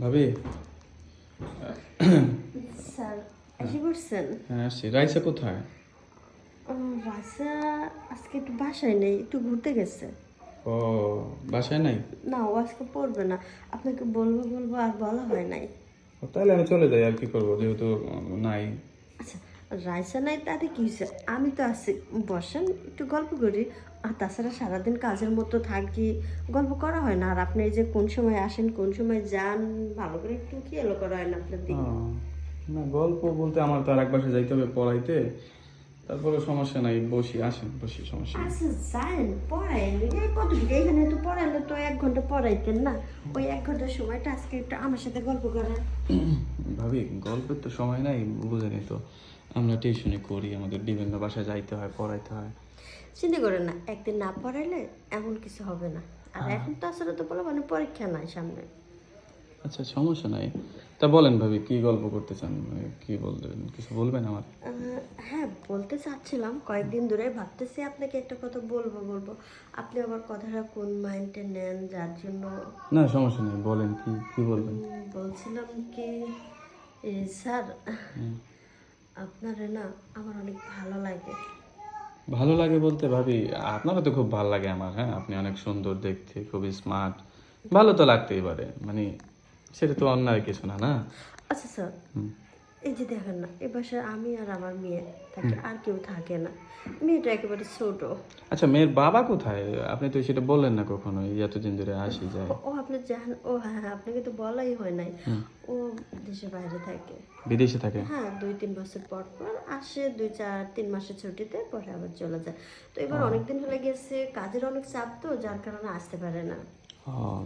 ভাবি? স্যার এসে পড়ছেন হ্যাঁ আসছি রাইসা কোথায়? রাজা আজকে একটু বাসায় নেই একটু ঘুরতে গেছে। ও বাসায় নাই? না ও আজকে পড়বে না। আপনাকে বলব বলব আর বলা হয় নাই। তাহলে আমি চলে যাই আর কি করব যেহেতু নাই। আচ্ছা রাইসা নাই তাতে কি হয়েছে আমি তো আছি বসেন একটু গল্প করি। আর তাছাড়া সারাদিন কাজের মতো থাকি গল্প করা হয় না। আর আপনি এই যে কোন সময় আসেন কোন সময় যান ভালো করে একটু খেয়ালও করা হয় না আপনার দিকে। না গল্প বলতে আমার তো আর এক বাসে যাইতে হবে পড়াইতে। তারপরে সমস্যা নাই বসি আসেন বসি সমস্যা। আচ্ছা যান পড়াইন। এই কতটুকু এইখানে তো পড়াইলে তো এক ঘণ্টা পড়াইতেন না। ওই এক ঘণ্টার সময়টা আজকে একটু আমার সাথে গল্প করেন। ভাবি গল্পের তো সময় নাই বুঝেনি তো। আমরা টিউশনি করি আমাদের বিভিন্ন বাসায় যাইতে হয় পড়াইতে হয়। চিন্তা করেন না একদিন না পড়াইলে এমন কিছু হবে না। আর এখন তো আসলে তো বলো মানে পরীক্ষা নাই সামনে। আচ্ছা সমস্যা নাই। তা বলেন ভাবি কি গল্প করতে চান? কি বলবেন কিছু বলবেন আমার? হ্যাঁ বলতে চাচ্ছিলাম কয়েকদিন ধরে ভাবতেছি আপনাকে একটা কথা বলব বলব। আপনি আবার কথাটা কোন মাইন্ডে নেন যার জন্য না সমস্যা নেই বলেন কি কি বলবেন? বলছিলাম কি স্যার হুম। আপনারে না আমার অনেক ভালো লাগে। ভালো লাগে বলতে ভাবি আপনারও তো খুব ভালো লাগে আমার হ্যাঁ? আপনি অনেক সুন্দর দেখতে খুবই স্মার্ট ভালো তো লাগতেই পারে মানে সেটা তো অন্যায় কিছু না না? আচ্ছা স্যার। এই যে দেখেন না এ বাসায় আমি আর আমার মেয়ে থাকে আর কেউ থাকে না। মেয়েটা একেবারে ছোট। আচ্ছা মেয়ের বাবা কোথায়? আপনি তো সেটা বললেন না কখনো এই এতদিন ধরে আসি যায় ও আপনি জান ও হ্যাঁ হ্যাঁ, আপনাকে তো বলাই হয় নাই। ও দেশের বাইরে থাকে। বিদেশে থাকে? হ্যাঁ দুই তিন বছর পর পর আসে দুই চার তিন মাসের ছুটিতে পরে আবার চলে যায়। তো এবার অনেকদিন হলে গেছে কাজের অনেক চাপ তো যার কারণে আসতে পারে না।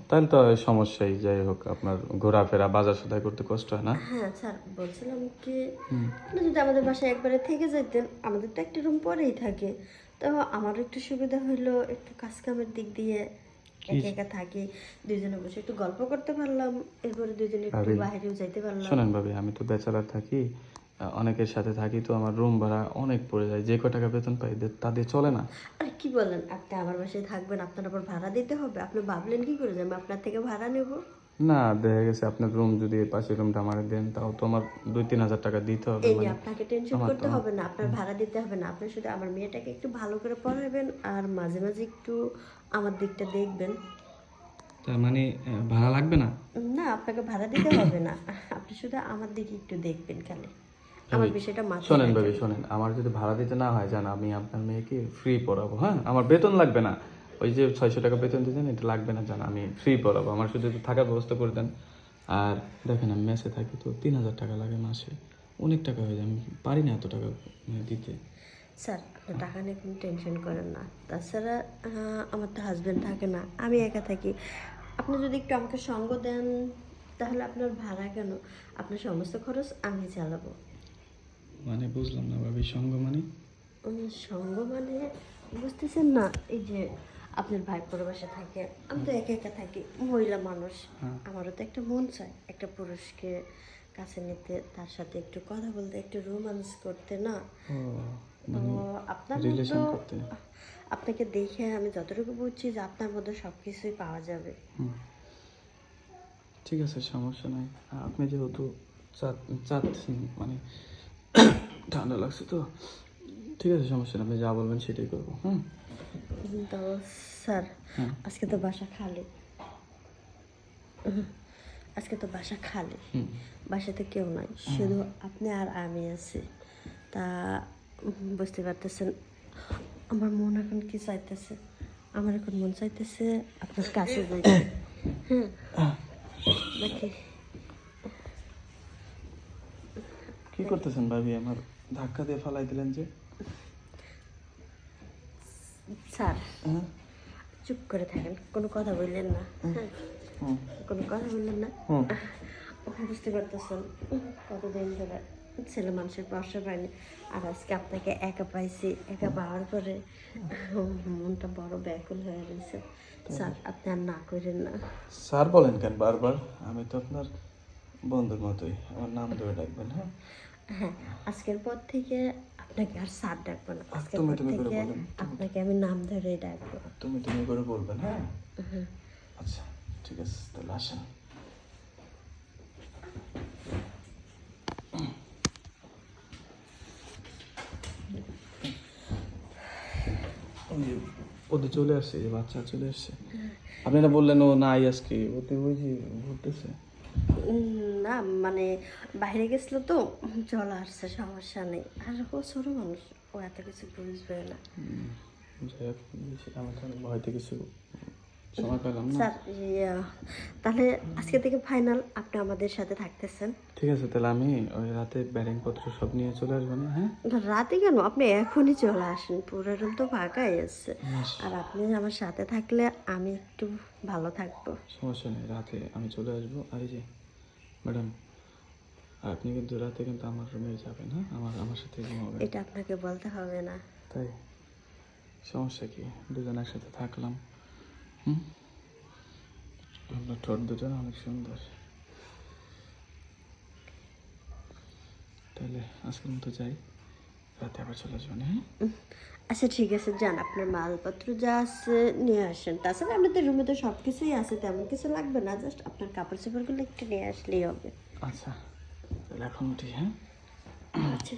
তাহলে তো সমস্যাই যাই হোক আপনার ঘোরাফেরা বাজার সদাই করতে কষ্ট হয় না? হ্যাঁ স্যার বলছিলাম কি আপনি যদি আমাদের বাসায় একবারে থেকে যেতেন আমাদের তো একটা রুম পরেই থাকে। তো আমার একটু সুবিধা হইল একটু কাজ কামের দিক দিয়ে একা একা থাকি। দুইজনে বসে একটু গল্প করতে পারলাম এরপরে দুইজনে একটু বাইরেও যাইতে পারলাম। শোনেন ভাবি আমি তো ব্যাচেলার থাকি। অনেকের সাথে থাকি তো আমার রুম ভাড়া অনেক পড়ে যায়। যে ক টাকা বেতন পাই দে- তা দিয়ে চলে না। আরে কি বলেন আপনি আমার বাসায় থাকবেন আপনার আবার ভাড়া দিতে হবে? আপনি ভাবলেন কি করে যে আমি আপনার থেকে ভাড়া নেব? না দেখা গেছে আপনার রুম যদি পাশের রুমটা আমার দেন তাও তো আমার দুই তিন হাজার টাকা দিতে হবে এই মানে আপনাকে টেনশন করতে হবে না আপনার ভাড়া দিতে হবে না আপনি শুধু আমার মেয়েটাকে একটু ভালো করে পড়াবেন আর মাঝে মাঝে একটু আমার দিকটা দেখবেন। তার মানে ভাড়া লাগবে না? না আপনাকে ভাড়া দিতে হবে না আপনি শুধু আমার দিকে একটু দেখবেন খালি। আমার বিষয়টা মাথায় শোনেন ভাবি শোনেন। আমার যদি ভাড়া দিতে না হয় জান আমি আপনার মেয়েকে ফ্রি পড়াবো হ্যাঁ? আমার বেতন লাগবে না। ওই যে ছয়শো টাকা বেতন দিতেন এটা লাগবে না জান আমি ফ্রি পড়াবো। আমার শুধু একটু থাকার ব্যবস্থা করে দেন। আর দেখেন আমি মেসে থাকি তো তিন হাজার টাকা লাগে মাসে। অনেক টাকা হয়ে যায় আমি পারি না এত টাকা মানে দিতে। স্যার টাকা নিয়ে কোনো টেনশন করেন না। তাছাড়া আমার তো হাজব্যান্ড থাকে না আমি একা থাকি। আপনি যদি একটু আমাকে সঙ্গ দেন তাহলে আপনার ভাড়া কেন? আপনার সমস্ত খরচ আমি চালাবো। মানে বুঝলাম না ভাবি সঙ্গ মানে? সঙ্গ মানে বুঝতেছেন না এই যে আপনার ভাই পরবাসে থাকে আমি তো একা একা থাকি মহিলা মানুষ আমারও তো একটা মন চায় একটা পুরুষকে কাছে নিতে তার সাথে একটু কথা বলতে একটু রোমান্স করতে না? তো আপনার আপনাকে দেখে আমি যতটুকু বুঝছি যে আপনার মধ্যে সব কিছুই পাওয়া যাবে। ঠিক আছে সমস্যা নাই। আপনি যেহেতু চাচ্ছেন মানে ঠান্ডা লাগছে তো। ঠিক আছে সমস্যা নেই আপনি যা বলবেন সেটাই করব। হুম? তো স্যার। আজকে তো বাসা খালি। আজকে তো বাসা খালি। বাসাতে কেউ নাই শুধু আপনি আর আমি আছি। তা বুঝতে পারতেছেন আমার মন এখন কি চাইতেছে? আমার এখন মন চাইতেছে আপনার কাছে যাইতে হ্যাঁ নাকি কি করতেছেন ভাবি? আমার ধাক্কা দিয়ে ফালাই দিলেন যে। স্যার হ্যাঁ? চুপ করে থাকেন কোনো কথা বললেন না। হ্যাঁ হুম। কোনো কথা বললেন না। বুঝতে পারতেছেন কতদিন ধরে ছেলে মানুষের বর্ষা পায়নি। আর আজকে আপনাকে একা পাইছি একা পাওয়ার পরে মনটা বড় ব্যাকুল হয়ে রয়েছে। স্যার আপনি আর না করেন না। স্যার বলেন কেন বারবার? আমি তো আপনার বন্ধুর মতোই। আমার নাম ধরে ডাকবেন হ্যাঁ? হ্যাঁ, আজকের পর থেকে আপনাকে আর স্যার ডাকবো না। আজকের পর থেকে আপনাকে আমি নাম ধরে ডাকবো। তুমি তুমি করে বলবে না? আচ্ছা ঠিক আছে তাহলে আসেন। ওদের চলে আসছে বাচ্চা চলে আসছে। হ্যাঁ। আপনি বললেন ও না আজকে ওতে ওই যে ঘুরতেছে। না মানে বাইরে গেছিল তো চলে আসছে সমস্যা নেই। আর ও ছোট মানুষ ও এত কিছু বুঝবে না। কিছু স্যার তাহলে আজকে থেকে ফাইনাল আপনি আমাদের সাথে থাকতেছেন। ঠিক আছে তাহলে আমি ওই রাতে ব্যাটিং পত্র সব নিয়ে চলে আসব না হ্যাঁ? রাতে কেন? আপনি এখনই চলে আসেন পুরো রুম তো ফাঁকাই আছে। আর আপনি আমার সাথে থাকলে আমি একটু ভালো থাকব। সমস্যা নেই রাতে আমি চলে আসব আর এই যে ম্যাডাম আপনি কিন্তু রাতে কিন্তু আমার রুমে যাবেন হ্যাঁ? আমার আমার সাথে ঘুমাবেন এটা আপনাকে বলতে হবে না। তাই? সমস্যা কি? দুজন একসাথে থাকলাম হুম? আপনার ঠোঁট দুজন অনেক সুন্দর। তাহলে আজকের মতো যাই। রাতে আবার চলে যাবেন হ্যাঁ আচ্ছা ঠিক আছে যান আপনার মালপত্র যা আছে নিয়ে আসেন। তাছাড়া আমাদের রুমে তো সব কিছুই আছে তেমন কিছু লাগবে না জাস্ট আপনার কাপড় চোপড়গুলো একটু নিয়ে আসলেই হবে। আচ্ছা তাহলে এখন উঠি হ্যাঁ? আচ্ছা।